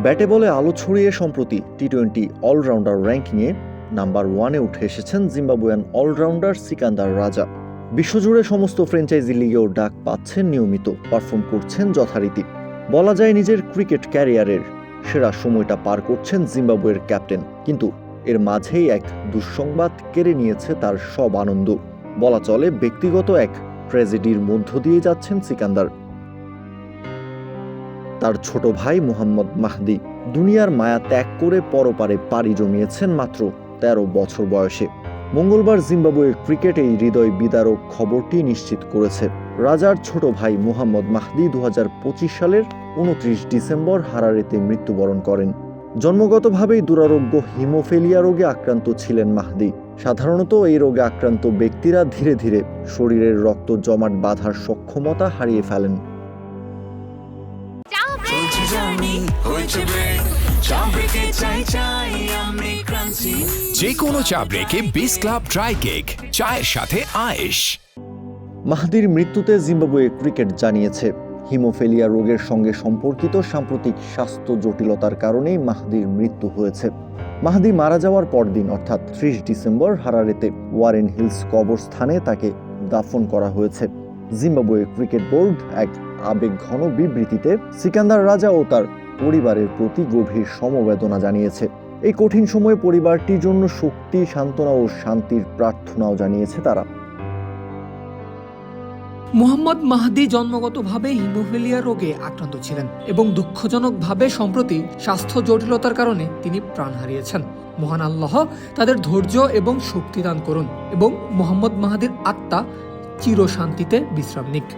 ব্যাটে বলে আলো ছড়িয়ে সম্প্রতি টি টোয়েন্টি অলরাউন্ডার র্যাঙ্কিংয়ে নাম্বার ওয়ানে উঠে এসেছেন জিম্বাবুয়ান অলরাউন্ডার সিকান্দার রাজা। বিশ্বজুড়ে সমস্ত ফ্র্যাঞ্চাইজি লিগেও ডাক পাচ্ছেন নিয়মিত, পারফর্ম করছেন যথারীতি। বলা যায় নিজের ক্রিকেট ক্যারিয়ারের সেরা সময়টা পার করছেন জিম্বাবুয়ের ক্যাপ্টেন, কিন্তু এর মাঝেই এক দুঃসংবাদ কেড়ে নিয়েছে তার সব আনন্দ। বলা চলে ব্যক্তিগত এক ট্র্যাজেডির মধ্য দিয়ে যাচ্ছেন সিকান্দার। তার ছোট ভাই মোহাম্মদ মাহদি। দুনিয়ার মায়া ত্যাগ করে পরপারে পাড়ি জমিয়েছেন মাত্র তেরো বছর বয়সে। মঙ্গলবার জিম্বাবুয়ে ক্রিকেট এই হৃদয় বিদারক খবরটি নিশ্চিত করেছে। রাজার ছোট ভাই মোহাম্মদ মাহদি দু হাজার পঁচিশ সালের উনত্রিশ ডিসেম্বর হারারেতে মৃত্যুবরণ করেন। জন্মগতভাবেই দুরারোগ্য হিমোফেলিয়া রোগে আক্রান্ত ছিলেন মাহদি। সাধারণত এই রোগে আক্রান্ত ব্যক্তিরা ধীরে ধীরে শরীরের রক্ত জমাট বাঁধার সক্ষমতা হারিয়ে ফেলেন। যে কোনো চা ব্রেকে বিস ক্লাব ড্রাই কেক চায়ের সাথে আয়েশ। মাহদির মৃত্যুতে জিম্বাবুয়ে ক্রিকেট জানিয়েছে। হিমোফেলিয়া রোগের সঙ্গে সম্পর্কিত সাম্প্রতিক স্বাস্থ্য জটিলতার কারণেই মাহদির মৃত্যু হয়েছে। মাহদি মারা যাওয়ার পরদিন অর্থাৎ ত্রিশ ডিসেম্বর হারারেতে ওয়ারেন হিলস কবরস্থানে তাকে দাফন করা হয়েছে। জিম্বাবুয়ে ক্রিকেট বোর্ড এক আবেগঘন বিবৃতিতে সিকান্দার রাজা ও তার পরিবারের প্রতি গভীর সমবেদনা জানিয়েছে। এই কঠিন সময়ে পরিবারটির জন্য শক্তি, সান্ত্বনা ও শান্তির প্রার্থনাও জানিয়েছে তারা। মুহাম্মদ মাহদি জন্মগতভাবে হিমোফিলিয়া রোগে আক্রান্ত ছিলেন এবং দুঃখজনকভাবে সম্প্রতি স্বাস্থ্য জটিলতার কারণে তিনি প্রাণ হারিয়েছেন। মহান আল্লাহ তাদের ধৈর্য এবং শক্তি দান করুন এবং মোহাম্মদ মাহাদির আত্মা চিরশান্তিতে বিশ্রাম নিক।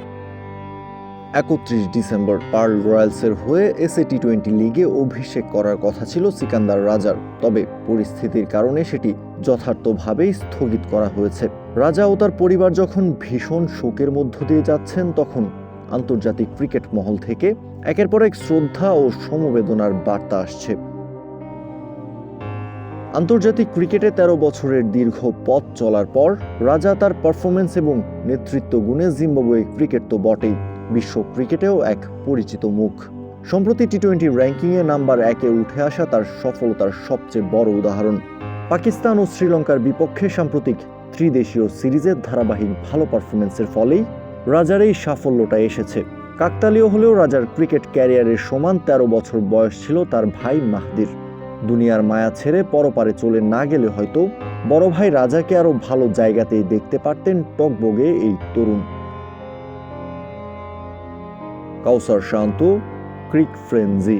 একত্রিশ ডিসেম্বর পার্ল রয়্যালসের হয়ে এসএ টি টোয়েন্টি লিগে অভিষেক করার কথা ছিল সিকান্দার রাজার। তবে পরিস্থিতির কারণে সেটি যথার্থভাবেই স্থগিত করা হয়েছে। রাজা ও তার পরিবার যখন ভীষণ শোকের মধ্য দিয়ে যাচ্ছেন, তখন আন্তর্জাতিক ক্রিকেট মহল থেকে একের পর এক শ্রদ্ধা ও সমবেদনার বার্তা আসছে। আন্তর্জাতিক ক্রিকেটে ১৩ বছরের দীর্ঘ পথ চলার পর রাজা তার পারফরমেন্স এবং নেতৃত্ব গুণে জিম্বাবুয়ে ক্রিকেট তো বটেই, বিশ্ব ক্রিকেটেও এক পরিচিত মুখ। সম্প্রতি টি টোয়েন্টি র্যাঙ্কিংয়ে নাম্বার একে উঠে আসা তার সফলতার সবচেয়ে বড় উদাহরণ। পাকিস্তান ও শ্রীলঙ্কার বিপক্ষে সাম্প্রতিক ত্রিদেশীয় সিরিজের ধারাবাহিক ভালো পারফরমেন্সের ফলেই রাজার এই সাফল্যটা এসেছে। কাকতালীয় হলেও রাজার ক্রিকেট ক্যারিয়ারের সমান ১৩ বছর বয়স ছিল তার ভাই মাহদির। দুনিয়ার মায়া ছেড়ে পরপারে চলে না গেলে হয়তো বড় ভাই রাজাকে আরও ভালো জায়গাতেই দেখতে পারতেন টকবগে এই তরুণ। কাউসার শান্ত, ক্রিক ফ্রেন্জি।